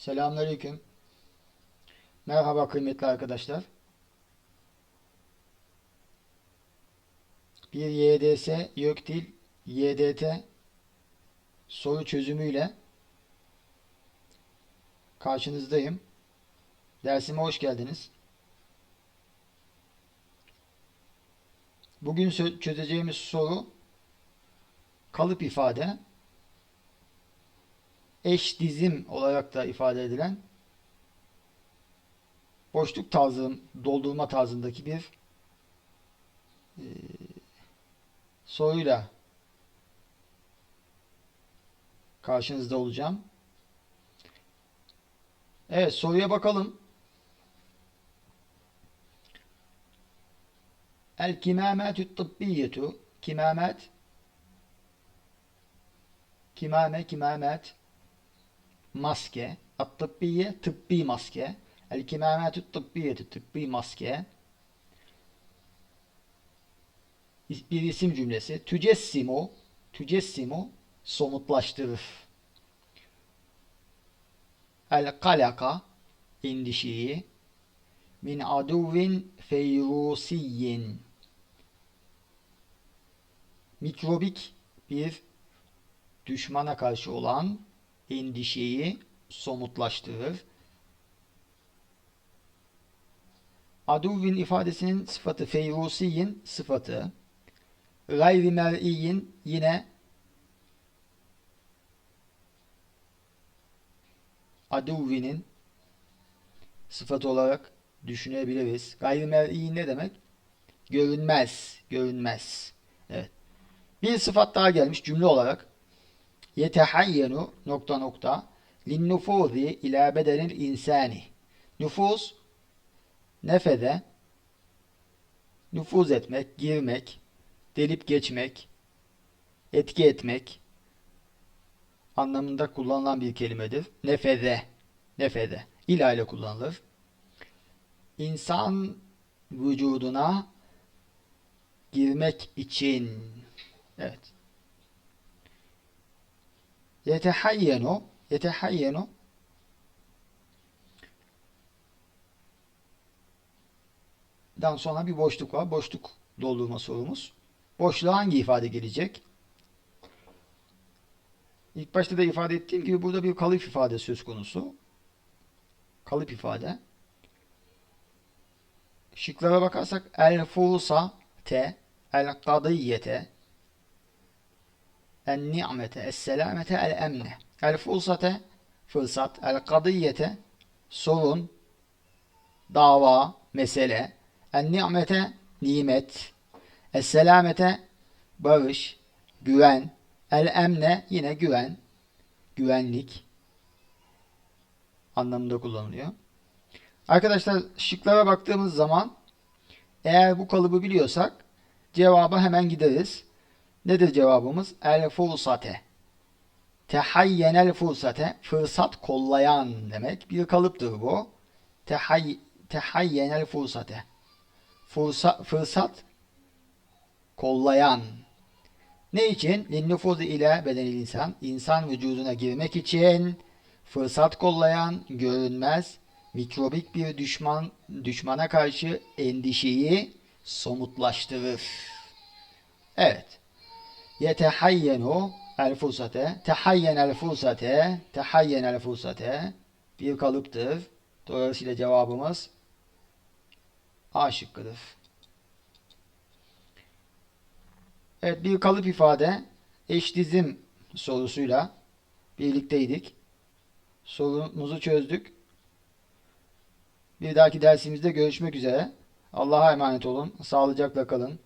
Selamünaleyküm. Merhaba kıymetli arkadaşlar. Bir YDS YÖKDİL YDT soru çözümüyle karşınızdayım. Dersime hoş geldiniz. Bugün çözeceğimiz soru kalıp ifade eş dizim olarak da ifade edilen boşluk tarzı, doldurma tarzındaki bir e, soruyla karşınızda olacağım. Evet soruya bakalım. El kimametü tıbbiyetu kimamet kimame kimamet maske at-tıbbiye tıbbi maske. El kimametü tıbbiyetü tıbbi maske. Bir isim cümlesi. Tücessimu tücessimu somutlaştırır. El kalaka endişeyi min aduvin feyrusiyyin mikrobik bir düşmana karşı olan endişeyi somutlaştırır. Aduvin ifadesinin sıfatı feyrusiyin sıfatı. Gayri mer'iyin yine aduvinin sıfatı olarak düşünebiliriz. Gayri mer'i ne demek? Görünmez, görünmez. Evet. Bir sıfat daha gelmiş cümle olarak. Yetehayyenu nokta nokta linnufuzi ila bedenil insani. Nüfuz nefede nüfuz etmek, girmek, delip geçmek, etki etmek anlamında kullanılan bir kelimedir. Nefede, nefede ila ile kullanılır. İnsan vücuduna girmek için evet yetehayyenu yetehayyenu dan sonra bir boşluk var. Boşluk doldurma sorumuz. Boşluğa hangi ifade gelecek? İlk başta da ifade ettiğim gibi burada bir kalıp ifade söz konusu. Kalıp ifade. Şıklara bakarsak el fusa te el kadiyete en ni'mete es selamete el emne el fursate fırsat el kadiyete sorun dava mesele. en ni'mete nimet. es selamete barış güven. el emne yine güven. Güvenlik anlamında kullanılıyor. Arkadaşlar şıklara baktığımız zaman eğer bu kalıbı biliyorsak cevaba hemen gideriz. Nedir cevabımız? El fursate. Tehayyenel fursate. Fırsat kollayan demek. Bir kalıptır bu. Tehay, tehayyenel fursate. Fursa, fırsat kollayan. Ne için? Linnüfuzu ile bedenil insan. İnsan vücuduna girmek için fırsat kollayan, görünmez, mikrobik bir düşman düşmana karşı endişeyi somutlaştırır. Evet. Yetehayyenu el fursate, tehayyen el fursate, tehayyen el fursate bir kalıptır. Dolayısıyla cevabımız A şıkkıdır. Evet bir kalıp ifade eş dizim sorusuyla birlikteydik. Sorumuzu çözdük. Bir dahaki dersimizde görüşmek üzere. Allah'a emanet olun. Sağlıcakla kalın.